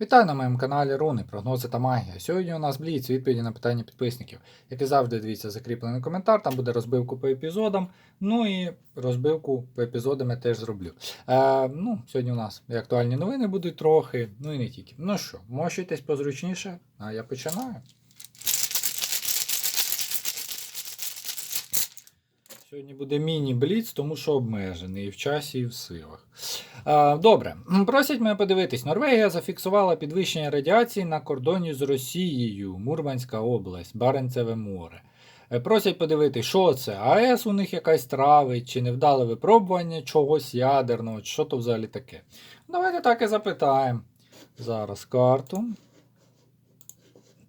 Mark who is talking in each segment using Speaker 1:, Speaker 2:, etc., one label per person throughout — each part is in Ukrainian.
Speaker 1: Вітаю на моєму каналі Руни, прогнози та магія. Сьогодні у нас бліц відповіді на питання підписників. Як і завжди, дивіться закріплений коментар, там буде розбивку по епізодам. Ну і розбивку по епізодам я теж зроблю. Е, ну, Сьогодні у нас і актуальні новини будуть трохи, ну і не тільки. Ну що, мощуйтесь позручніше, а я починаю. Сьогодні буде міні-бліц, тому що обмежений і в часі, і в силах. Добре, просять мене подивитись. Норвегія зафіксувала підвищення радіації на кордоні з Росією, Мурманська область, Баренцеве море. Е, Просять подивитись, що це? АЕС у них якась травить, чи невдале випробування чогось ядерного, чи що то взагалі таке. Давайте так і запитаємо. Зараз карту.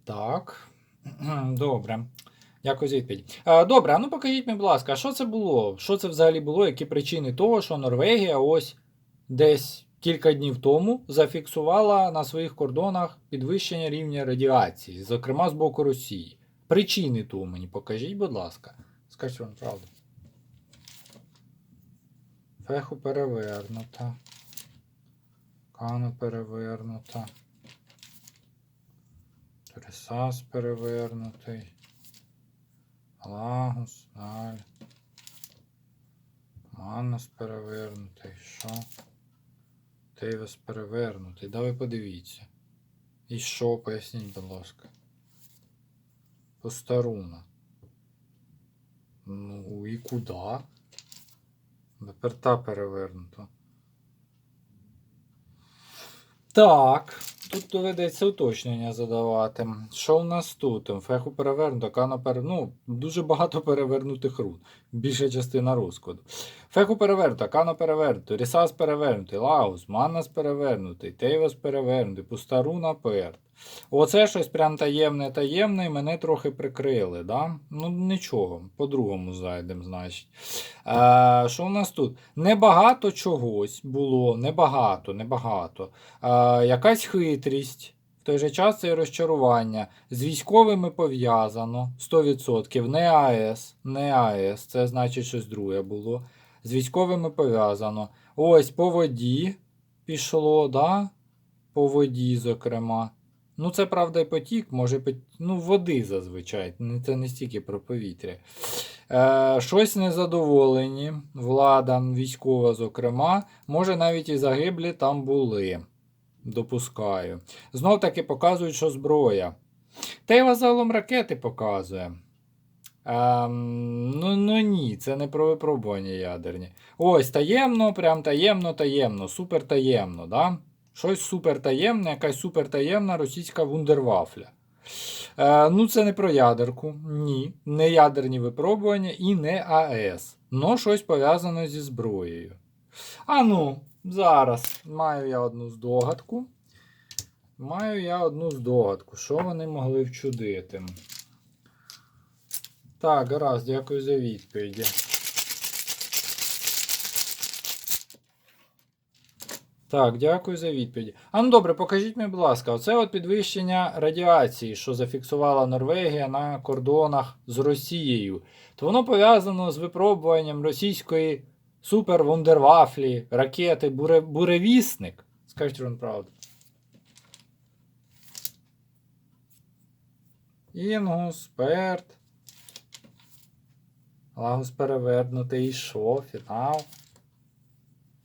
Speaker 1: Так. Добре. Дякую за відповідь. Е, Добре, а ну покажіть мені, будь ласка, що це було? Що це взагалі було? Які причини того, що Норвегія ось десь кілька днів тому зафіксувала на своїх кордонах підвищення рівня радіації, зокрема з боку Росії. Причини того мені покажіть, будь ласка. Скажіть вам правду. Феху перевернута. Кану перевернута. Тресас перевернутий. Лагус, Аль. Манус перевернутий. Що? Тейвес перевернутий. Давай подивіться. І що, поясніть, будь ласка. Постаруна. Ну і куди? Беперта перевернута. Так. Тут доведеться уточнення задавати. Що в нас тут? Феху перевернуто, кано перевернуто. Ну, дуже багато перевернутих рун. Більша частина розкладу. Феху перевернуто, кано перевернуто, Рісас перевернутий, Лаус, Маннас перевернутий, Тейвас перевернутий, пуста руна перт. Оце щось прям таємне таємне, і мене трохи прикрили. Да? Ну нічого, по-другому зайдемо, значить. Е, що у нас тут? Небагато чогось було, небагато, небагато. Е, якась хитрість. В той же час це і розчарування. З військовими пов'язано 100%. Не АЕС, не АЕС, це значить щось друге було. З військовими пов'язано. Ось по воді пішло, да? По воді, зокрема. Ну, це правда і потік, може ну, води зазвичай. Це не стільки про повітря. Е, щось незадоволені, влада військова, зокрема, може навіть і загиблі там були. Допускаю. Знов таки показують, що зброя. Та й загалом ракети показує. Ем, ну, ну ні, це не про випробування ядерні. Ось таємно, прям таємно, таємно, супер таємно, да? Щось супер таємне, якась супер таємна російська вундервафля. Е, ну, це не про ядерку, ні. Не ядерні випробування і не АЕС. Но щось пов'язане зі зброєю. А ну, зараз маю я одну здогадку. Маю я одну здогадку, що вони могли вчудити. Так, гаразд, дякую за відповіді. Так, дякую за відповіді. А ну добре, покажіть мені, будь ласка, оце от підвищення радіації, що зафіксувала Норвегія на кордонах з Росією. То воно пов'язано з випробуванням російської супер-вундервафлі, ракети буре, буревісник. Скажіть вам правду. Інгус, перт. Лагус перевернутий. І що? Фінал?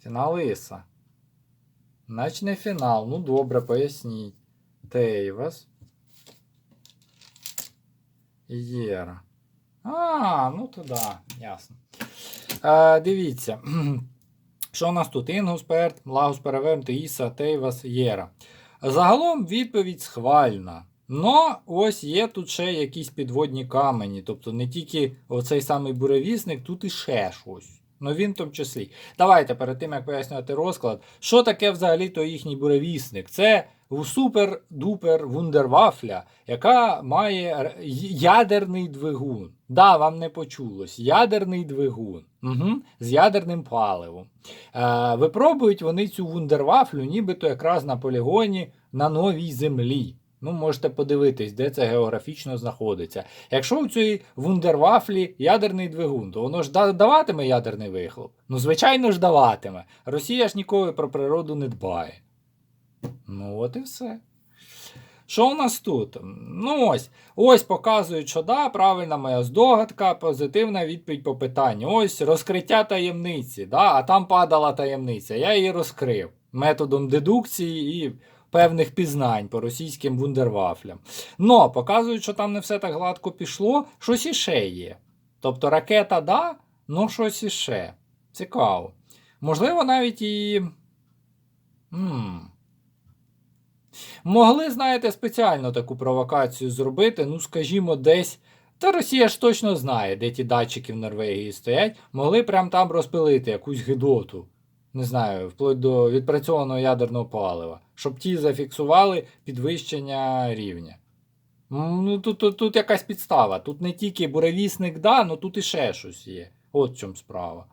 Speaker 1: Фінал Іса. Значить не фінал. Ну добре, поясніть. Тейвас. Єра. А, ну то да, ясно. Е, дивіться. Що у нас тут? Інгус, Перт, Лагус перевернутий, Іса, Тейвас, Єра. Загалом відповідь схвальна. Но ось є тут ще якісь підводні камені. Тобто не тільки оцей самий буревісник, тут і ще щось. Ну він в тому числі. Давайте перед тим, як пояснювати розклад, що таке взагалі то їхній буревісник? Це супер-дупер вундервафля, яка має ядерний двигун. Да, вам не почулось. Ядерний двигун. Угу. З ядерним паливом. Е, випробують вони цю вундервафлю, нібито якраз на полігоні на новій землі. Ну, можете подивитись, де це географічно знаходиться. Якщо у цій вундервафлі ядерний двигун, то воно ж даватиме ядерний вихлоп. Ну, звичайно ж даватиме. Росія ж ніколи про природу не дбає. Ну, от і все. Що у нас тут? Ну ось. Ось показують, що да, правильна моя здогадка, позитивна відповідь по питанню. Ось розкриття таємниці. Да, а там падала таємниця. Я її розкрив методом дедукції і певних пізнань по російським вундервафлям. Но показують, що там не все так гладко пішло, щось іще є. Тобто ракета, да, ну щось іще. Цікаво. Можливо, навіть і. м Могли, знаєте, спеціально таку провокацію зробити, ну, скажімо, десь. Та Росія ж точно знає, де ті датчики в Норвегії стоять. Могли прям там розпилити якусь гидоту. Не знаю, вплоть до відпрацьованого ядерного палива, щоб ті зафіксували підвищення рівня. Ну, тут, тут, тут якась підстава. Тут не тільки буревісник, да, ну тут і ще щось є. От в чому справа.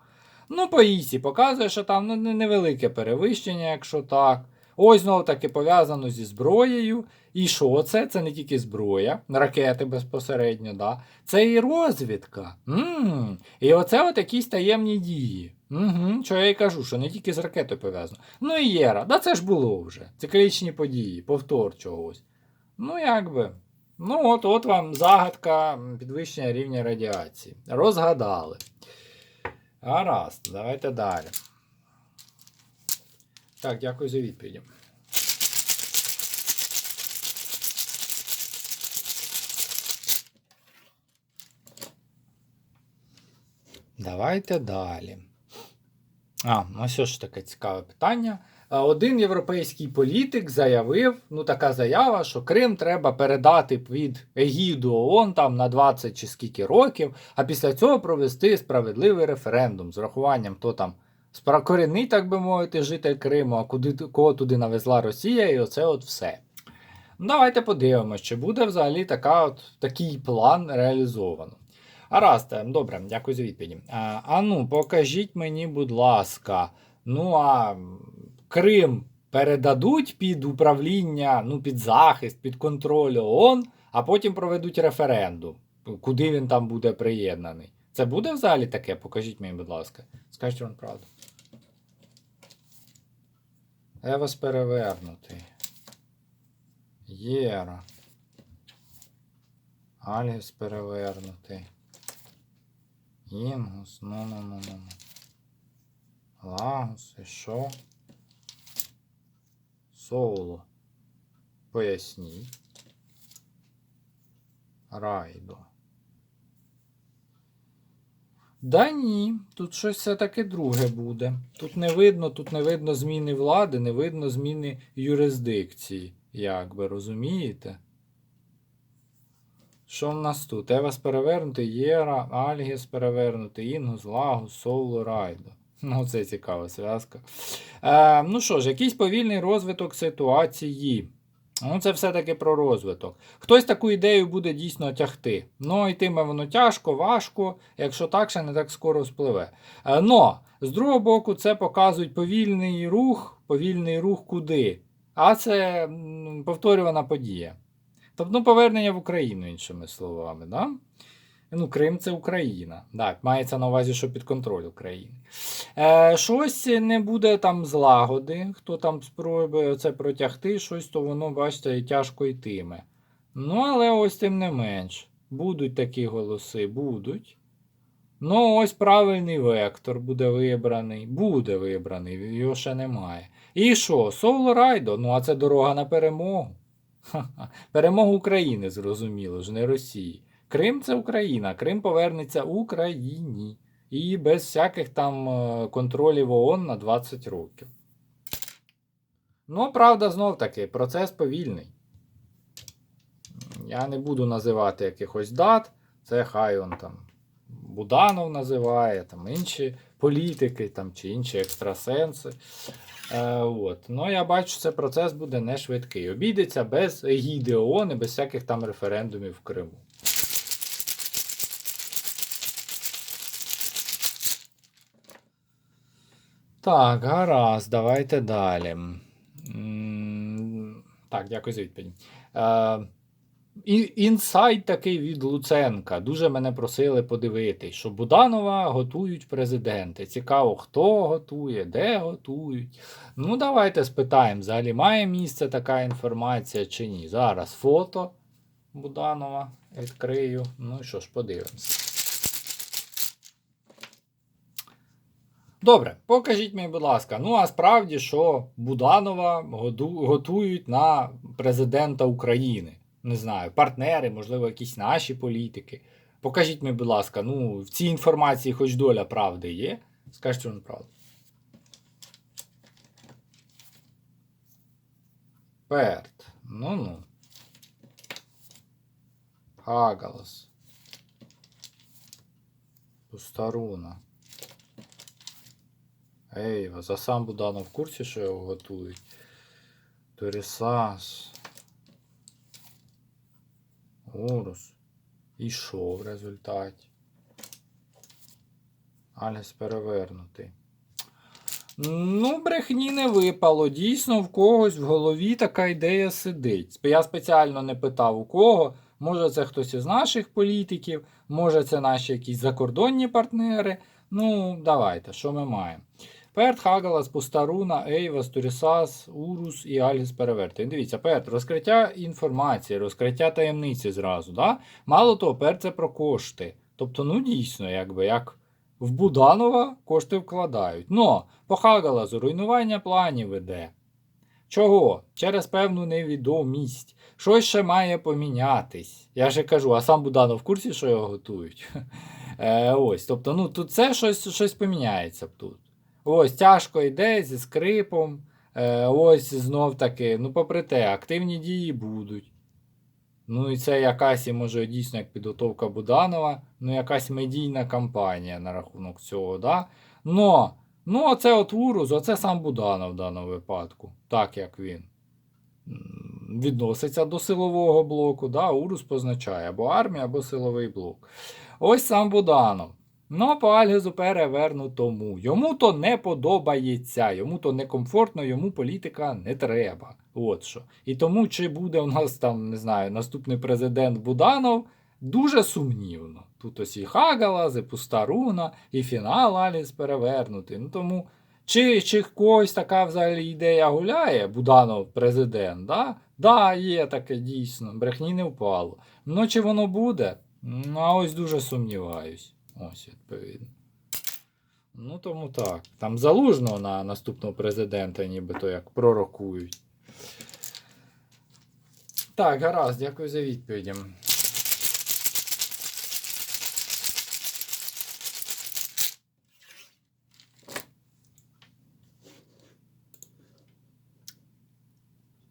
Speaker 1: Ну, по ІСі показує, що там ну, невелике перевищення, якщо так. Ось знову таки пов'язано зі зброєю. І що це? Це не тільки зброя, ракети безпосередньо, да? це і розвідка. м І оце от якісь таємні дії. Угу. Що я і кажу, що не тільки з ракетою пов'язано. Ну і Єра, да це ж було вже. Циклічні події, повтор чогось. Ну, якби. Ну, от, от вам загадка підвищення рівня радіації. Розгадали. Гаразд, давайте далі. Так, дякую за відповіді. Давайте далі. А, ну що ж таке цікаве питання. Один європейський політик заявив, ну така заява, що Крим треба передати під егіду ООН там на 20 чи скільки років, а після цього провести справедливий референдум з рахуванням, хто там спракорінний, так би мовити, житель Криму, а куди кого туди навезла Росія, і оце от все. Ну, Давайте подивимося, чи буде взагалі така от, такий план реалізовано. Гаразд, е, добре, дякую за відповіді. А, а ну, покажіть мені, будь ласка, ну а Крим передадуть під управління, ну, під захист, під контроль ООН, а потім проведуть референдум, куди він там буде приєднаний. Це буде взагалі таке? Покажіть мені, будь ласка. Скажіть вам правду. Я перевернутий. Єра. Альгіс перевернутий. Інгус, ну ну ну ну. Лагус, і що? Соло. Поясніть. Райдо. Да ні, тут щось все-таки друге буде. Тут не видно, тут не видно зміни влади, не видно зміни юрисдикції, як би розумієте? Що в нас тут? Евас перевернутий, Єра, Альгіс перевернутий, Інгус, Лагус, Соуло, Райдо. Ну, це цікава зв'язка. Е, ну що ж, якийсь повільний розвиток ситуації. Ну, це все-таки про розвиток. Хтось таку ідею буде дійсно тягти. Ну, йтиме воно тяжко, важко, якщо так, ще не так скоро спливе. Е, но, з другого боку, це показують повільний рух, повільний рух куди. А це повторювана подія. Тобто ну, повернення в Україну, іншими словами. Да? Ну, Крим це Україна. Так, мається на увазі, що під контроль України. Е, щось не буде там злагоди, хто там спробує це протягти, щось, то воно, бачите, тяжко йтиме. Ну, але ось тим не менш. Будуть такі голоси, будуть. Ну, ось правильний вектор буде вибраний. Буде вибраний, його ще немає. І що? Соло Райдо? Ну, а це дорога на перемогу. Ха-ха. Перемогу України, зрозуміло ж, не Росії. Крим це Україна, Крим повернеться Україні. І без всяких там е, контролів ООН на 20 років. Ну, правда, знов таки, процес повільний. Я не буду називати якихось дат. Це хай он там Буданов називає, там інші політики там, чи інші екстрасенси. Е, от. Ну, я бачу, це процес буде не швидкий. Обійдеться без егіди ООН і без всяких там референдумів в Криму. Так, гаразд, давайте далі. Так, дякую за відповідь. Е, інсайт такий від Луценка. Дуже мене просили подивитись, що Буданова готують президенти. Цікаво, хто готує, де готують. Ну, давайте спитаємо, взагалі має місце така інформація чи ні. Зараз фото Буданова відкрию. Ну що ж, подивимося. Добре, покажіть мені, будь ласка. Ну а справді, що Буданова готують на президента України. Не знаю, партнери, можливо, якісь наші політики. Покажіть мені, будь ласка, ну в цій інформації хоч доля правди є. Скажіть, що неправда. Перт. Ну-ну. Хагалас. Пустаруна. Ейва, за сам Буданов в курсі, що його готують. Торісас. Урус. І що в результаті? Аліс перевернутий. Ну, брехні не випало. Дійсно, в когось в голові така ідея сидить. Я спеціально не питав у кого. Може, це хтось із наших політиків, може, це наші якісь закордонні партнери. Ну, давайте, що ми маємо? Перт, Хагалас, Пустаруна, Ейвас, Турісас, Урус і Аліс Перевертий. Дивіться, Перт, розкриття інформації, розкриття таємниці зразу. Да? Мало того, Перт це про кошти. Тобто, ну дійсно, якби як в Буданова кошти вкладають. Но по Хагалазу руйнування планів іде. Чого? Через певну невідомість. Щось ще має помінятись. Я же кажу, а сам Буданов в курсі, що його готують. Е, ось, тобто, ну тут це щось, щось поміняється тут. Ось тяжко йде зі скрипом. Е, ось знов таки, ну, попри те, активні дії будуть. Ну, і це якась, і може дійсно як підготовка Буданова, ну, якась медійна кампанія на рахунок цього, да? Но, ну, оце от Урус, оце сам Буданов в даному випадку, так як він відноситься до силового блоку, да? Урус позначає або армія, або силовий блок. Ось сам Буданов. Ну, по Альгезу перевернутому. Йому то не подобається, йому то некомфортно, йому політика не треба. От що. І тому, чи буде у нас там, не знаю, наступний президент Буданов, дуже сумнівно. Тут ось і Хагалас, і Пустаруна, і фінал Аліс перевернутий. Ну тому, чи, чи когось така взагалі ідея гуляє, Буданов президент, да? Да, є таке дійсно, брехні не впало. Ну, чи воно буде? Ну, а ось дуже сумніваюсь. Ось, відповідно. Ну, тому так. Там залужного на наступного президента, нібито як пророкують. Так, гаразд, дякую за відповіді.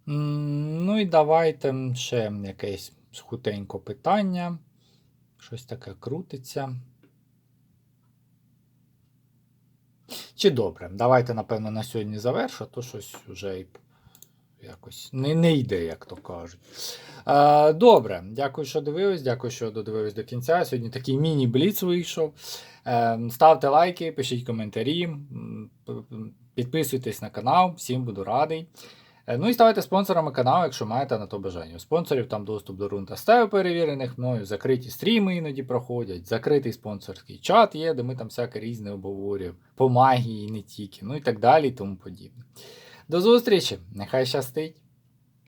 Speaker 1: Ну і давайте ще якесь хутенько питання. Щось таке крутиться. Чи добре? Давайте, напевно, на сьогодні завершу, то щось вже якось не, не йде, як то кажуть. Е, добре, дякую, що дивились. Дякую, що додивились до кінця. Сьогодні такий міні-бліц вийшов. Е, ставте лайки, пишіть коментарі, підписуйтесь на канал, всім буду радий. Е, Ну і ставайте спонсорами каналу, якщо маєте на то бажання. У спонсорів там доступ до рунта стею перевірених мною, закриті стріми іноді проходять, закритий спонсорський чат є, де ми там всяке різне обговорюємо, по магії не тільки, ну і так далі, і тому подібне. До зустрічі! Нехай щастить!